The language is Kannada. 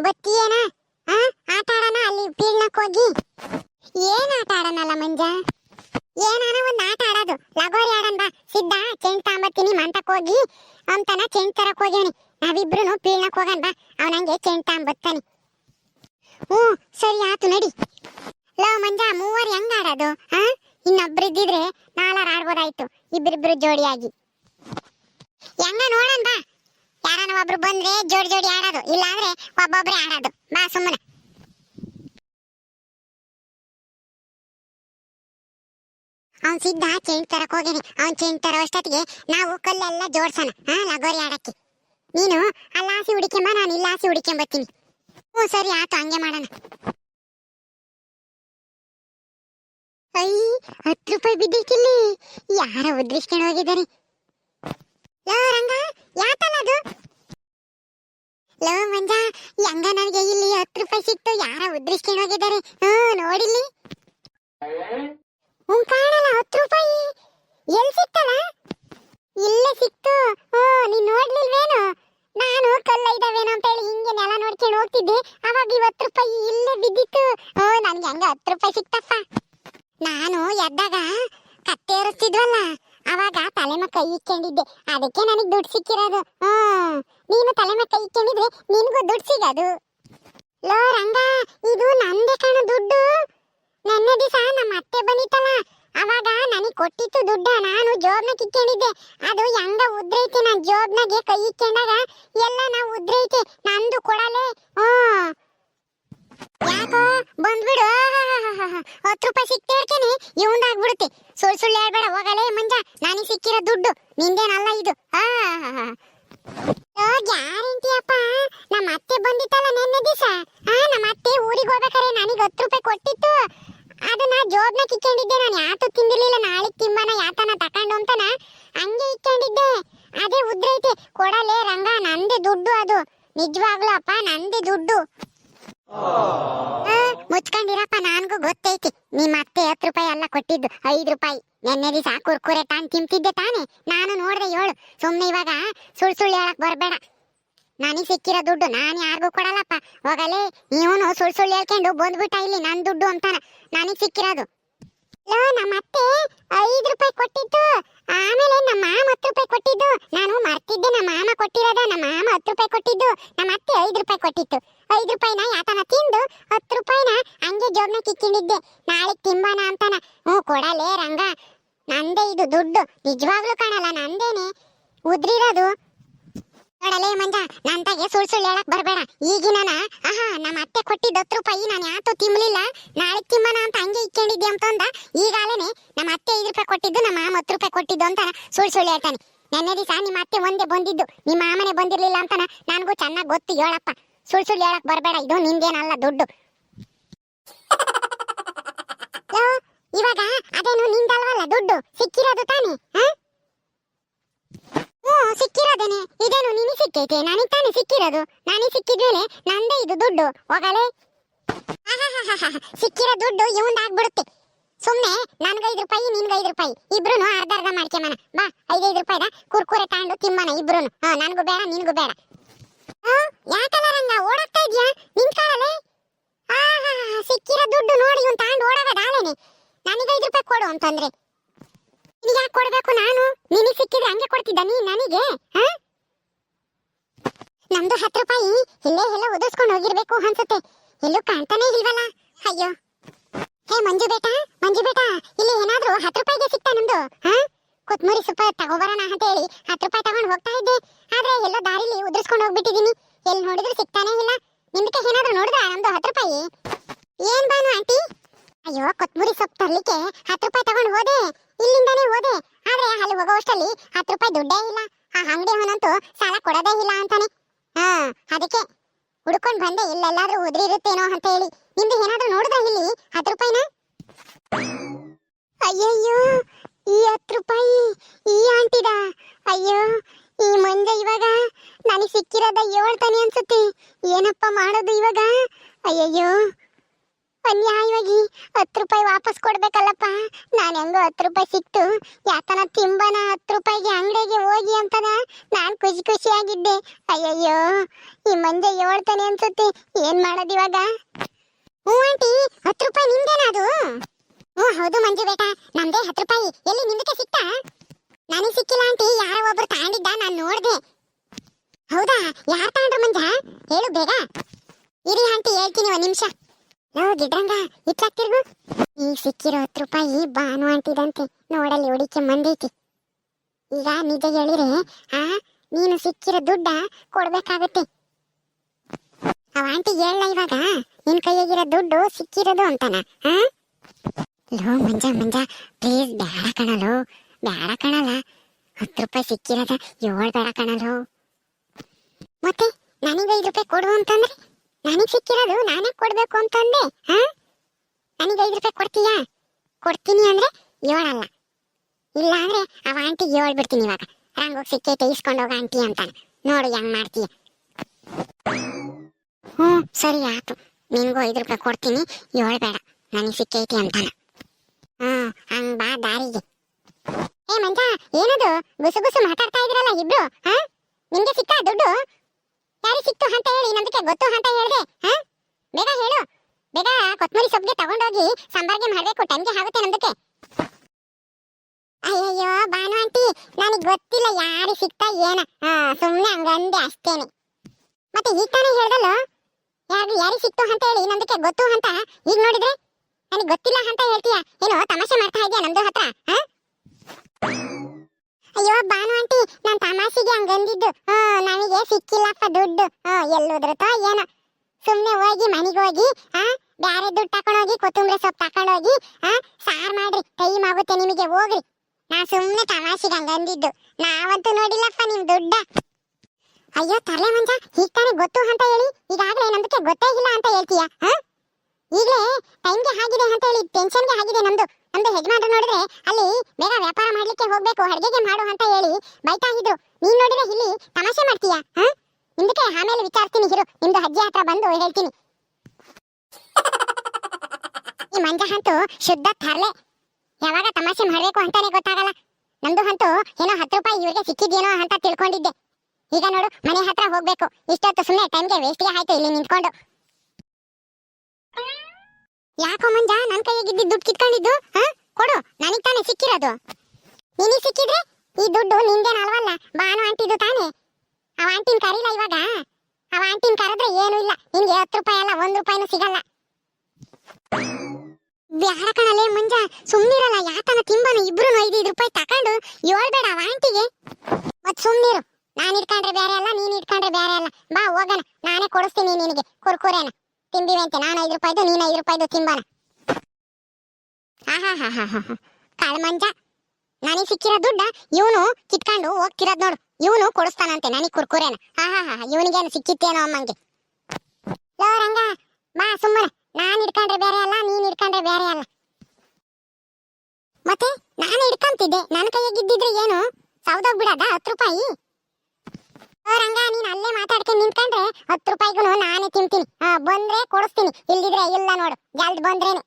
ಬತ್ತೀಯೇನ ಆಟ ಆಡೋಣ, ಅಲ್ಲಿ ಪೀಳ್ನಕ್ ಹೋಗಿ. ಏನ್ ಆಟ ಆಡೋಣಲ್ಲ ಮಂಜ? ಏನಾನ ಒಂದ್ ಆಟ ಆಡೋದು. ಲಗೋರಿ ಆಡೋಣ ಬಾ. ಸಿದ್ಧ ಚೆಂಡ್ ತಾಂಬತ್ತೀನಿ ಹೋಗಿ. ಅಂತನ ಚೆಂಡ್ ತರಕ್ ಹೋಗ್ಯಾನಿ. ನಾವಿಬ್ರು ಪೀಳ್ನಕ್ ಹೋಗಣ ಬಾ. ಅವನಂಗೆ ಚೆಂಡ್ ತಾಂಬತ್ತಾನೆ ಹ್ಞೂ, ಸರಿ, ಆತು, ನಡಿ. ಲೋ, ಮಂಜ, ಮೂವರು ಹೆಂಗ್ ಆಡೋದು? ಹಾ ಇನ್ನೊಬ್ರು ಇದ್ದಿದ್ರೆ ನಾಲ್ವರು ಆಡ್ಬೋದಾಯ್ತು. ಇಬ್ರಿಬ್ರು ಜೋಡಿಯಾಗಿ. ಹೆಂಗ ನೋಡೋಣ ಬಾ. ಯಾರನ್ನ ಒಬ್ರು ಬಂದ್ರೆ ಜೋಡಿ ಜೋಡಿ ಆಡೋದು, ಇಲ್ಲಾಂದ್ರೆ ಒಬ್ಬೊಬ್ರೆ ಆಡೋದು. ಬಾ ಸುಮ್ಮನೆ. ಅವ್ನ್ ಸಿದ್ಧ ಚೇಂಜ್ ತರಕ್ ಹೋಗಿನಿ. ಅವ್ನ್ ಚೇಂಜ್ ತರೋ ಅಷ್ಟೊತ್ತಿಗೆ ನಾವು ಕಲ್ಲೆಲ್ಲ ಜೋಡ್ಸೋಣ, ಹಾ, ಲಗೋರಿ ಆಡಕ್ಕೆ. ನೀನು ಅಲ್ಲಾಸಿ ಹುಡಿಕೆಂಬ ನಾನು ಇಲ್ಲಾಸಿ ಹುಡಿಕೆಂಬತ್ತೀನಿ ಹ್ಞೂ, ಸರಿ, ಆತು, ಹಂಗೆ ಮಾಡೋಣ. ಅಯ್ಯ, ಹತ್ತು ರೂಪಾಯಿ ಬಿದ್ದೈತಿಲ್ಲಿ. ಯಾರ ಉದ್ರಿಸ್ಕೊಂಡು ಹೋಗಿದ್ದಾರೆ. ಲೋ ರಂಗ ಯಾತಲ್ಲ ಅದು? ಲೋ ಮಂಜ ಹೆಂಗ ನನಗೆ ಇಲ್ಲಿ ಹತ್ತು ರೂಪಾಯಿ ಸಿಕ್ತು, ಯಾರ ಉದ್ರಿಸ್ಕೊಂಡು ಹೋಗಿದ್ದಾರೆ? ಹ್ಞೂ, ನೋಡಿಲ್ಲಿ. ಹ್ಞೂ, ಕಾಣಲ್ಲ, ಹತ್ತು ರೂಪಾಯಿ. ಎಲ್ಲಿ ಸಿಕ್ತಲ್ಲ ಇಲ್ಲೇ ಸಿಕ್ತು. ಹ್ಞೂ, ನೀನ್ ನೋಡ್ಲಿಲ್ವೇನು? ನಾನು ಕಲ್ಲ ಇದಾವೇನೋ ಅಂತ ಹೇಳಿ ಹಿಂಗೆ ನೆಲ ನೋಡ್ಕೊಂಡು ಹೋಗ್ತಿದ್ದೆ. ಅವಾಗ ಇವತ್ತು ರೂಪಾಯಿ ಇಲ್ಲೇ ಬಿದ್ದಿತ್ತು. ಓ ನನ್ಗೆ ಹಂಗೆ ಹತ್ತು ರೂಪಾಯಿ ಸಿಕ್ತಪ್ಪ. ನಾನು ಎದ್ದಾಗ ಕತ್ತೆ ಅವಾಗ ತಲೆಮ ಕೈ ಇಕ್ಕೊಂಡಿದ್ದೆ ಅದಕ್ಕೆ ನನಗೆ ದುಡ್ಡು ಸಿಕ್ಕಿರೋದು. ಹ್ಮ್ ನೀನು ತಲೆಮ ಕೈ ಇಕ್ಕೊಂಡಿದ್ರೆ ನಿನಗೂ ದುಡ್ಡು ಸಿಗೋದು. ಲೋ ರಂಗ, ಇದು ನಂದೇ ಕಣ ದುಡ್ಡು. ನೆನ್ನೆ ದಿವಸ ನಮ್ಮ ಅತ್ತೆ ಬಂದಿತ್ತಲ್ಲ. ಅವಾಗ ನನಗೆ ಕೊಟ್ಟಿತ್ತು ದುಡ್ಡ. ನಾನು ಜೋಬ್ನ ಇಕ್ಕೊಂಡಿದ್ದೆ ಅದು ಹೆಂಗ ಉದ್ರೈತೆ ನಾನು ಜೋಬ್ನಾಗೆ ಕೈ ಇಕ್ಕೊಂಡಾಗ ಎಲ್ಲ ನಾವು ಉದ್ರೈತೆ. ನಂದು ಕೊಡಲೇ. ಹ್ಮ್ ಯಾಕೋ? ಬಂದ್ಬಿಡು. ಹತ್ತು ರೂಪಾಯಿ ಸಿಕ್ತಾ ಇರ್ತೀನಿ ಇವಂದಾಗ್ಬಿಡುತ್ತೆ ಸುಳ್ಳು ಸುಳ್ಳು ಹೇಳ್ಬೇಡ, ಹೋಗಲೇ ಮಂಜ. ನನಗೆ ಸಿಕ್ಕಿರೋ ದುಡ್ಡು, ನಿಂದೇನಲ್ಲ ಇದು. ಗ್ಯಾರಂಟಿ ಅಪ್ಪ. ನಮ್ಮ ಅತ್ತೆ ಬಂದಿತ್ತಲ್ಲ ನಿನ್ನೆ ದಿವಸ. ಆ ನಮ್ಮ ಅತ್ತೆ ಊರಿಗೆ ಹೋಗ್ಬೇಕಾರೆ ನನಗೆ ಹತ್ತು ರೂಪಾಯಿ ಕೊಟ್ಟಿತ್ತು. ಅದನ್ನ ಜೋಬ್ನ ಕಿಕ್ಕೊಂಡಿದ್ದೆ ನಾನು. ಯಾತು ತಿಂದಿರ್ಲಿಲ್ಲ. ನಾಳೆ ತಿಂಬನ, ಯಾತನ ತಕೊಂಡು ಅಂತನ. ಹಂಗೆ ಇಕ್ಕೊಂಡಿದ್ದೆ. ಅದೇ ಉದ್ರೈತೆ. ಕೊಡಲೇ ರಂಗ, ನಂದೇ ದುಡ್ಡು ಅದು. ನಿಜವಾಗ್ಲೂ ಅಪ್ಪ, ನಂದೇ ದುಡ್ಡು. ಮುಚ್ಕೊಂಡಿರಪ್ಪ, ನನ್ಗೂ ಗೊತ್ತೈತಿ. ನಿಮ್ಮ ಅತ್ತೆ ಹತ್ತು ರೂಪಾಯಿ ಎಲ್ಲ ಕೊಟ್ಟಿದ್ದು, ಐದು ರೂಪಾಯಿ. ನೆನ್ನೆ ದಿವಸ ಕುರ್ಕುರೆ ತಾನು ತಿಂತಿದ್ದೆ ತಾನೆ. ನಾನು ನೋಡ್ದೆ ಏಳು. ಸುಮ್ಮನೆ ಇವಾಗ ಸುಳ್ಳು ಸುಳ್ಳು ಹೇಳಕ್ ಬರಬೇಡ. ನನಗೆ ಸಿಕ್ಕಿರೋ ದುಡ್ಡು ನಾನು ಯಾರಿಗೂ ಕೊಡಲ್ಲಪ್ಪ. ಹೋಗಲೇ, ಇವನು ಸುಳ್ಳು ಸುಳ್ಳು ಹೇಳ್ಕೊಂಡು ಬಂದ್ಬಿಟ್ಟ ಇಲ್ಲಿ ನನ್ನ ದುಡ್ಡು ಅಂತಾನ. ನನಗೆ ಸಿಕ್ಕಿರೋದು. ಲೋ ನಮ್ಮ ಅತ್ತೆ ಐದು ರೂಪಾಯಿ ಕೊಟ್ಟಿತ್ತು. ಆಮೇಲೆ ನಮ್ಮ ಮಾಮ ಹತ್ತು ರೂಪಾಯಿ ಕೊಟ್ಟಿದ್ದು. ನಾನು ಮರ್ತಿದ್ದೆ, ನಮ್ಮ ಮಾಮ ಕೊಟ್ಟಿರೋದ, ನಮ್ಮ ಮಾಮ ಹತ್ತು ರೂಪಾಯಿ ಕೊಟ್ಟಿದ್ದು. ನಮ್ಮ ಅತ್ತೆ ಐದು ರೂಪಾಯಿ ಕೊಟ್ಟಿತ್ತು. ಐದು ರೂಪಾಯಿನ ಯಾತನ ತಿಂದು ಹತ್ತು ರೂಪಾಯಿನ ಹಂಗೆ ಜೋಬ್ನ ಕಿಕ್ಕೊಂಡಿದ್ದೆ. ನಾಳೆ ತಿಂಬಾನ ಅಂತಾನ. ಹ್ಞೂ, ಕೊಡಲೇ ರಂಗ. ನಂದೇ ಇದು ದುಡ್ಡು. ನಿಜವಾಗ್ಲೂ ಕಾಣಲ್ಲ, ನಂದೇನೆ. ಉದ್ರಿರೋದು ನೋಡಲೇ ಮಂಜ. ನಂತಾಗೆ ಸುಳ್ಳು ಸುಳ್ಳು ಹೇಳಕ್ ಬರಬೇಡ. ಈಗಿನ ಆಹಾ ನಮ್ಮ ಅತ್ತೆ ಕೊಟ್ಟಿದ್ದ ಹತ್ತು ರೂಪಾಯಿ ನಾನು ಯಾತು ತಿಮ್ಲಿಲ್ಲ ನಾಳೆ ತಿಮ್ಮನ ಅಂತ ಹಂಗೆ ಇಕ್ಕೊಂಡಿದ್ದೆ ಅಂತಂದ. ಈಗಾಲೇನೆ ನಮ್ಮ ಅತ್ತೆ ಐದು ರೂಪಾಯಿ ಕೊಟ್ಟಿದ್ದು ನಮ್ಮ ಮಾಮ ಹತ್ತು ರೂಪಾಯಿ ಕೊಟ್ಟಿದ್ದು ಅಂತ ಸುಳ್ ಸುಳ್ಳು ಹೇಳ್ತಾನೆ. ನೆನ್ನೆ ದಿವಸ ನಿಮ್ಮ ಅತ್ತೆ ಒಂದೇ ಬಂದಿದ್ದು. ನಿಮ್ಮ ಮಾಮನೆ ಬಂದಿರ್ಲಿಲ್ಲ ಅಂತ ನನಗೂ ಚೆನ್ನಾಗಿ ಗೊತ್ತು ಹೇಳಪ್ಪ. ಸುಳ್ ಸುಳ್ಳು ಹೇಳಕ್ ಬರಬೇಡ. ಇದು ನಿಂದೇನಲ್ಲ ದುಡ್ಡು. ಇವಾಗ ಅದೇನು ನಿಂದಲ್ವಲ್ಲ ದುಡ್ಡು? ಸಿಕ್ಕಿರೋದು ತಾನೇ, ಹಾ? ಹ್ಞೂ ಸಿಕ್ಕಿರೋದೇನೆ. ಇದೇನು ನಿನಗೆ ಸಿಕ್ಕೈತೆ? ನನಗೆ ತಾನೇ ಸಿಕ್ಕಿರೋದು. ನನಗೆ ಸಿಕ್ಕಿದ್ಮೇಲೆ ನಂದೇ ಇದು ದುಡ್ಡು. ಹೋಗಲೇ. ಸಿಕ್ಕಿರೋ ದುಡ್ಡು ಇವಂದಾಗ್ಬಿಡುತ್ತೆ ಸುಮ್ಮನೆ ನನ್ಗೆ ಐದು ರೂಪಾಯಿ ನಿನ್ಗೆ ಐದು ರೂಪಾಯಿ. ಇಬ್ರು ಅರ್ಧ ಅರ್ಧ ಮಾಡ್ಕೊಂಬನ ಬಾ, ಐದೈದು ರೂಪಾಯಿದ ಕುರ್ಕುರೆ ತಗೊಂಡು ತಿಮ್ಮನ ಇಬ್ರು ಹಾ, ನನಗೂ ಬೇಡ, ನಿನ್ಗೂ ಬೇಡ. ಯಾಕಲ್ಲ ರಂಗ? ಓಡಾಗ್ತಾ ಇದ್ಯಾ? ನಿಂತ್ಕೊಳ್ಳಲೆ ಸಿಕ್ಕಿರೋ ದುಡ್ಡು ನೋಡಿ ಇವ್ನು ತಗೊಂಡು ಓಡೋದಾಲೇನೆ ನನಗೆ ಐದು ರೂಪಾಯಿ ಕೊಡು ಅಂತಂದ್ರೆ. ನಿನಗೆ ಯಾಕೆ ಕೊಡ್ಬೇಕು ನಾನು? ನಿನಗೆ ಸಿಕ್ಕಿದ್ರೆ ಹಂಗೆ ಕೊಡ್ತಿದ್ದ ನೀ ನನಗೆ, ಹಾ? ನಮ್ದು ಹತ್ತು ರೂಪಾಯಿ ಇಲ್ಲೇ ಎಲ್ಲ ಉದಿಸ್ಕೊಂಡು ಹೋಗಿರ್ಬೇಕು ಅನ್ಸುತ್ತೆ. ಎಲ್ಲೂ ಕಾಣ್ತಾನೆ ಇಲ್ವಲ್ಲ? ಅಯ್ಯೋ. ಹೇ ಮಂಜು ಬೇಟ ಮಂಜು ಬೇಟ, ಇಲ್ಲಿ ಏನಾದ್ರೂ ಹತ್ತು ರೂಪಾಯಿಗೆ ಸಿಕ್ತಾ ನಮ್ದು, ಹಾ? ಕೊತ್ಮುರಿ ಸೊಪ್ಪ ತಗೋಬರೋಣ ಅಂತ ಹೇಳಿ ಹತ್ತು ರೂಪಾಯಿ ತಗೊಂಡು ಹೋಗ್ತಾ ಇದ್ದೆ. ಆದ್ರೆ ಎಲ್ಲೋ ದಾರಿಲಿ ಉದುರಿಸ್ಕೊಂಡು ಹೋಗ್ಬಿಟ್ಟಿದೀನಿ ಎಲ್ಲಿ ನೋಡಿದ್ರು ಸಿಗ್ತಾನೆ ಇಲ್ಲ. ನಿಮ್ದಕ್ಕೆ ಏನಾದ್ರೂ ನೋಡಿದ್ರ ನಮ್ದು ಹತ್ತು ರೂಪಾಯಿ? ಏನ್ ಬಾನು ಆಂಟಿ? ಅಯ್ಯೋ, ಕೊತ್ಮುರಿ ಸೊಪ್ಪು ತರ್ಲಿಕ್ಕೆ ಹತ್ತು ರೂಪಾಯಿ ತಗೊಂಡು ಹೋದೆ. ಇಲ್ಲಿಂದಾನೇ ಹೋದೆ. ಆದ್ರೆ ಅಲ್ಲಿ ಹೋಗೋಷ್ಟಲ್ಲಿ ಹತ್ತು ರೂಪಾಯಿ ದುಡ್ಡೇ ಇಲ್ಲ. ಆ ಅಂಗಡಿ ಅವನಂತೂ ಸಾಲ ಕೊಡೋದೇ ಇಲ್ಲ ಅಂತಾನೆ. ಹಾ, ಅದಕ್ಕೆ ಹುಡ್ಕೊಂಡ್ ಬಂದೆ, ಇಲ್ಲೆಲ್ಲಾದ್ರೂ ಉದ್ರಿರುತ್ತೇನೋ ಅಂತ ಹೇಳಿ. ನಿಮ್ದು ಏನಾದ್ರೂ ನೋಡಿದ ಇಲ್ಲಿ ಹತ್ತು ರೂಪಾಯಿನ ಅಯ್ಯಯ್ಯೋ ಈ ಹತ್ತು ರೂಪಾಯಿ ಈ ಆಂಟಿದ ಅಯ್ಯೋ ಈ ಮಂಜ ಇವಾಗ ನನಗೆ ಸಿಕ್ಕಿರೋದ ಹೇಳ್ತಾನೆ ಅನ್ಸುತ್ತೆ ಏನಪ್ಪ ಮಾಡೋದು ಇವಾಗ ಅಯ್ಯಯ್ಯೋ ಅನ್ಯಾಯವಾಗಿ ಹತ್ತು ರೂಪಾಯಿ ವಾಪಸ್ ಕೊಡ್ಬೇಕಲ್ಲಪ್ಪ ನಾನು ಹೆಂಗೋ ಹತ್ತು ರೂಪಾಯಿ ಸಿಕ್ತು. ಯಾತನ ತಿಂಬನ ಹತ್ತು ರೂಪಾಯಿಗೆ ಅಂಗಡಿಗೆ ಹೋಗಿ ಅಂತದ ನಾನು ಖುಷಿ ಖುಷಿಯಾಗಿದ್ದೆ ಅಯ್ಯಯ್ಯೋ, ಈ ಮಂಜ ಹೇಳ್ತಾನೆ ಅನ್ಸುತ್ತೆ. ಏನ್ ಮಾಡೋದು ಇವಾಗ? ಹ್ಞೂ ಆಂಟಿ, ಹತ್ತು ರೂಪಾಯಿ ನಿಮ್ದೇನಾ ಅದು? ಹ್ಞೂ, ಹೌದು ಮಂಜು ಬೇಟ. ನಮ್ದೇ ಹತ್ತು ರೂಪಾಯಿ. ಎಲ್ಲಿ ನಿಮ್ದಕ್ಕೆ ಸಿಕ್ತಾ? ನನಗೆ ಸಿಕ್ಕಿಲ್ಲ ಆಂಟಿ. ಯಾರೋ ಒಬ್ರು ತಗೊಂಡಿದ್ದ, ನಾನು ನೋಡಿದೆ. ಹೌದಾ? ಯಾರು ತಗೊಂಡ್ರು ಮಂಜ? ಹೇಳು ಬೇಗ. ಇರಿ ಆಂಟಿ, ಹೇಳ್ತೀನಿ ಒಂದು ನಿಮಿಷ. ನಾವು ಗಿಡ್ರಂಗ ಇಟ್ಲಾಗ್ತಿರ್ಗು ಈಗ ಸಿಕ್ಕಿರೋ ಹತ್ತು ರೂಪಾಯಿ ಬಾನು ಅಂತಿದಂತೆ ನೋಡಲ್ಲಿ ಹುಡಿಕೆ ಮಂದೈತಿ. ಈಗ ನಿಜ ಹೇಳಿದ್ರೆ, ಆ, ನೀನು ಸಿಕ್ಕಿರೋ ದುಡ್ಡ ಕೊಡ್ಬೇಕಾಗತ್ತೆ. ಅವ ಆಂಟಿ ಹೇಳ ಇವಾಗ, ನಿನ್ ಕೈಯಾಗಿರೋ ದುಡ್ಡು ಸಿಕ್ಕಿರೋದು ಅಂತಾನ ಹಾ ಲೋ, ಮಂಜ ಮಂಜ ಪ್ಲೀಸ್ ಬೇಡ ಕಣಲು, ಬೇಡ ಕಣಲ್ಲ ಹತ್ತು ರೂಪಾಯಿ ಸಿಕ್ಕಿರೋದ ಏಳು ಬೇಡ ಕಣಲು. ಮತ್ತೆ, ನನಗೆ ಐದು ರೂಪಾಯಿ ಕೊಡು ಅಂತಂದ್ರೆ? ನನಗೆ ಸಿಕ್ಕಿರೋದು ನಾನೇ ಕೊಡ್ಬೇಕು ಅಂತಂದೆ, ಹಾ? ನನಗೆ ಐದು ರೂಪಾಯಿ ಕೊಡ್ತೀಯಾ? ಕೊಡ್ತೀನಿ ಅಂದ್ರೆ ಏಳಲ್ಲ. ಇಲ್ಲ ಅಂದ್ರೆ ಅವ ಆಂಟಿ ಹೇಳ್ಬಿಡ್ತೀನಿ ಇವಾಗ. ರಂಗೋಗಿ ಸಿಕ್ಕೈತೆ ಇಸ್ಕೊಂಡು ಹೋಗ ಆಂಟಿ ಅಂತಾನೆ. ನೋಡು ಹೆಂಗ್ ಮಾಡ್ತೀಯ. ಹ್ಞೂ, ಸರಿ ಆಯ್ತು ನಿನ್ಗೂ ಐದು ರೂಪಾಯಿ ಕೊಡ್ತೀನಿ. ಹೇಳ್ಬೇಡ ಬೇಡ. ನನಗೆ ಸಿಕ್ಕೈತಿ ಅಂತಾನ. ಹ್ಞೂ, ಹಂಗ್ ಬಾ ದಾರಿಗೆ. ಏ ಮಂಜ, ಏನದು? ಗುಸು ಗುಸು ಮಾತಾಡ್ತಾ ಇದ್ರಲ್ಲ ಇಬ್ರು, ಹಾ? ನಿಮ್ಗೆ ಸಿಕ್ಕಾ ನಮ್ದಕ್ಕೆ ಗೊತ್ತು ಅಂತ ಹೇಳ್ದೆ, ಹಾ? ಬೇಗ ಹೇಳು. ಬೇಗ ಕೊತ್ತಂಬರಿ ಸೊಪ್ಪಿಗೆ ತಗೊಂಡೋಗಿ ಸಾಂಬಾರ್ಗೆ ಮಾಡಬೇಕು ಟೈಮ್ಗೆ ಆಗುತ್ತೆ ನಮ್ದಕ್ಕೆ. ಅಯ್ಯಯ್ಯೋ ಬಾನು ಆಂಟಿ, ನನಗೆ ಗೊತ್ತಿಲ್ಲ ಯಾರಿಗೆ ಸಿಕ್ತಾ ಏನ. ಸುಮ್ಮನೆ ಹಂಗಂದೆ ಅಷ್ಟೇನೆ. ಮತ್ತೆ ಈಗ ತಾನೇ ಹೇಳ್ದಲ್ಲ? ಯಾರು, ಯಾರಿಗೆ ಸಿಕ್ತು ಅಂತ ಹೇಳಿ ನಮ್ದಕ್ಕೆ ಗೊತ್ತು ಅಂತ ಈಗ ನೋಡಿದ್ರೆ? ನನಗೆ ಗೊತ್ತಿಲ್ಲ ಅಂತ ಹೇಳ್ತೀಯ? ಏನು ತಮಾಷೆ ಮಾಡ್ತಾ ಇದೆಯಾ ನಮ್ದು ಹತ್ರ, ಹಾ? ಅಯ್ಯೋ ಬಾನು ಆಂಟಿ, ನಾನು ತಮಾಷೆಗೆ ಹಂಗಂದಿದ್ದು. ನನಗೆ ಸಿಕ್ಕಿಲ್ಲಪ್ಪ ದುಡ್ಡು. ಎಲ್ಲೋದ್ರತೋ ಸುಮ್ಮನೆ ಹೋಗಿ, ಮನೆಗೆ ಹೋಗಿ, ಹಾ, ಬ್ಯಾರೆ ದುಡ್ಡು ತಕೊಂಡೋಗಿ ಕೊತ್ತಂಬರಿ ಸೊಪ್ಪು ತಕೊಂಡೋಗಿ ಹಾ, ಸಾರ್ ಮಾಡ್ರಿ, ಟೈಮ್ ಆಗುತ್ತೆ ನಿಮಗೆ, ಹೋಗ್ರಿ. ನಾ ಸುಮ್ಮನೆ ತಮಾಷೆಗೆ ಹಂಗಂದಿದ್ದು. ನಾವಂತೂ ನೋಡಿಲ್ಲಪ್ಪ ನಿಮ್ ದುಡ್ಡ. ಅಯ್ಯೋ ತಲೆ ಮಂಜ ಈಗ ಗೊತ್ತು ಅಂತ ಹೇಳಿ. ಈಗಾಗಲೇ ನಂಬಿಕೆ ಗೊತ್ತೇ ಇಲ್ಲ ಅಂತ ಹೇಳ್ತೀಯ, ಹಾ? ಈಗಲೇ ಟೈಮ್ಗೆ ಆಗಿದೆ ಅಂತ ಹೇಳಿ ಟೆನ್ಷನ್ಗೆ ಆಗಿದೆ ನಮ್ದು. ನಮ್ದು ಹೆಜ್ಮಾಡ್ರು ನೋಡಿದ್ರೆ ಅಲ್ಲಿ ಬೇಗ ವ್ಯಾಪಾರ ಮಾಡ್ಲಿಕ್ಕೆ ಹೋಗ್ಬೇಕು, ಅಡ್ಗೆಗೆ ಮಾಡು ಅಂತ ಹೇಳಿ ಬೈತಾ ಇದ್ರು ನೀನ್ ನೋಡಿದ್ರೆ ಇಲ್ಲಿ ತಮಾಷೆ ಮಾಡ್ತೀಯಾ, ಹಾ? ನಿಮ್ದಕ್ಕೆ ಆಮೇಲೆ ವಿಚಾರಿಸ್ತೀನಿ ಹಿರು ನಿಮ್ದು ಅಜ್ಜಿ ಹತ್ರ ಬಂದು ಹೇಳ್ತೀನಿ. ಈ ಮಂಜ ಅಂತೂ ಶುದ್ಧ ಥರ್ಲೆ. ಯಾವಾಗ ತಮಾಷೆ ಮಾಡ್ಬೇಕು ಅಂತಾನೆ ಗೊತ್ತಾಗಲ್ಲ. ನಮ್ದು ಅಂತೂ ಏನೋ ಹತ್ತು ರೂಪಾಯಿ ಇವ್ರಿಗೆ ಸಿಕ್ಕಿದ್ಯೇನೋ ಅಂತ ತಿಳ್ಕೊಂಡಿದ್ದೆ. ಈಗ ನೋಡು, ಮನೆ ಹತ್ರ ಹೋಗ್ಬೇಕು. ಇಷ್ಟೊತ್ತು ಸುಮ್ಮನೆ ಟೈಮ್ಗೆ ವೇಸ್ಟ್ಗೆ ಆಯ್ತು ಇಲ್ಲಿ ನಿಂತ್ಕೊಂಡು. ಯಾಕೋ ಮಂಜ ನನ್ ಕೈಯಾಗಿದ್ದ ದುಡ್ಡು ಕಿತ್ಕೊಂಡಿದ್ದು? ಹಾ? ಕೊಡು, ನನಗ್ ತಾನೇ ಸಿಕ್ಕಿರೋದು. ನಿನಗ್ ಸಿಕ್ಕಿದ್ರೆ ಈ ದುಡ್ಡು ನಿಂದೇನ ಅಲ್ವಲ್ಲ? ಬಾನು ಆಂಟಿದು ತಾನೆ. ಅವ ಆಂಟಿನ್ ಕರೀಲ ಇವಾಗ. ಅವ ಆಂಟಿನ್ ಕರೆದ್ರೆ ಏನು ಇಲ್ಲ. ನಿನ್ಗೆ ಹತ್ತು ರೂಪಾಯಿ ಅಲ್ಲ, ಒಂದ್ ರೂಪಾಯಿನೂ ಸಿಗಲ್ಲ. ಬ್ಯಾಡ ಕಣಲೇ ಮಂಜ, ಸುಮ್ನಿರಲ್ಲ. ಯಾತನ ತಿಂಬನ? ಇಬ್ರು ಐದೈದು ರೂಪಾಯಿ ತಕೊಂಡು ಹೇಳ್ಬೇಡ ಅವ ಆಂಟಿಗೆ. ಮತ್ ಸುಮ್ನಿರು. ನಾನು ಇಟ್ಕೊಂಡ್ರೆ ಬೇರೆ ಅಲ್ಲ, ನೀನ್ ಇಟ್ಕೊಂಡ್ರೆ ಬೇರೆ ಅಲ್ಲ. ಬಾ, ಹೋಗಣ. ನಾನೇ ಕೊಡಿಸ್ತೀನಿ ನಿನಗೆ. ಕುರ್ಕುರೇನ. ತಿಂದಿವಂತೆ ನಾನು ಐದು ರೂಪಾಯಿದು, ನೀನು ಐದು ರೂಪಾಯಿದು ತಿಂಬಾನ ಆಹಾಹಾಹಾಹಾ. ಮಂಜ ನನಗೆ ಸಿಕ್ಕಿರೋ ದುಡ್ಡ ಇವನು ಕಿತ್ಕೊಂಡು ಹೋಗ್ತಿರೋದು ನೋಡು. ಇವನು ಕೊಡಿಸ್ತಾನಂತೆ ನನಗೆ ಕುರ್ಕುರೇನ. ಹಾ ಇವನಿಗೇನು ಸಿಕ್ಕಿತ್ತೇನೋ ಅಮ್ಮಂಗೆ. ಲೋ ರಂಗ, ಬಾ ಸುಮ್ಮನೆ. ನಾನು ಇಟ್ಕೊಂಡ್ರೆ ಬೇರೆ ಅಲ್ಲ, ನೀನು ಇಟ್ಕೊಂಡ್ರೆ ಬೇರೆ ಅಲ್ಲ. ಮತ್ತೆ ನಾನು ಇಟ್ಕೊಂತಿದ್ದೆ ನನ್ನ ಕೈಯಾಗಿದ್ದಿದ್ರೆ ಏನು? ಸೌದೋಗ್ಬಿಡದ ಹತ್ತು ರೂಪಾಯಿ? ಹಂಗ ನೀನ್ ಅಲ್ಲೇ ಮಾತಾಡ್ಕೊಂಡು ನಿಂತ್ಕೊಂಡ್ರೆ ಹತ್ತು ರೂಪಾಯಿಗೂ ನಾನೇ ತಿಂತೀನಿ. ಬಂದ್ರೆ ಕೊಡಿಸ್ತೀನಿ. ಇಲ್ದಿದ್ರೆ ಇಲ್ಲ ನೋಡು. ಜಲ್ದ್ ಬಂದ್ರೇನೆ.